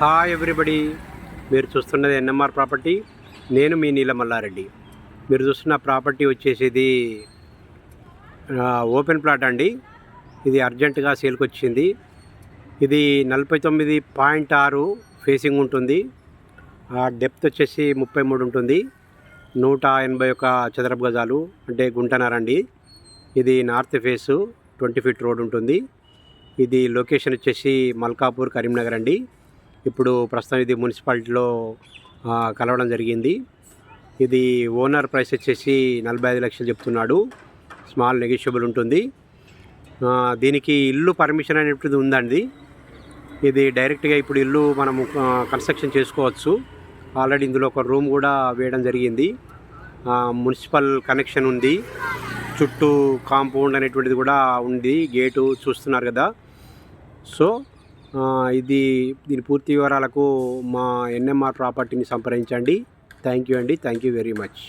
Hi everybody. మీరు చూస్తున్నది NMR property. నేను మీ నీల మల్లారెడ్డి మీరు చూస్తున్న ప్రాపర్టీ వచ్చేసి ఓపెన్ ప్లాట్ అండి. ఇది అర్జెంటుగా సేల్కి వచ్చింది. ఇది నలభై తొమ్మిది పాయింట్ ఆరు ఫేసింగ్ ఉంటుంది. ఆ, డెప్త్ వచ్చేసి ముప్పై మూడు ఉంటుంది. నూట ఎనభై ఒక చదరపు గజాలు అంటే గుంటనారండి ఇది north face twenty feet road ఉంటుంది. ఇది లొకేషన్ వచ్చేసి మల్కాపూర్ కరీంనగర్ అండి. ఇప్పుడు ప్రస్తుతం ఇది మున్సిపాలిటీలో కలవడం జరిగింది. ఇది ఓనర్ ప్రైస్ వచ్చేసి నలభై ఐదు లక్షలు చెప్తున్నాడు. స్మాల్ నెగిషియబుల్ ఉంటుంది. దీనికి ఇల్లు పర్మిషన్ అనేటువంటిది ఉందండి. ఇది డైరెక్ట్గా ఇప్పుడు ఇల్లు మనము కన్స్ట్రక్షన్ చేసుకోవచ్చు. ఆల్రెడీ ఇందులో ఒక రూమ్ కూడా వేయడం జరిగింది. మున్సిపల్ కనెక్షన్ ఉంది. చుట్టూ కాంపౌండ్ అనేటువంటిది కూడా ఉంది. గేటు చూస్తున్నారు కదా. సో ఇది దీని పూర్తి వివరాలకు మా ఎన్ఎంఆర్ ప్రాపర్టీని సంప్రదించండి. థ్యాంక్ యూ అండి. Thank you very much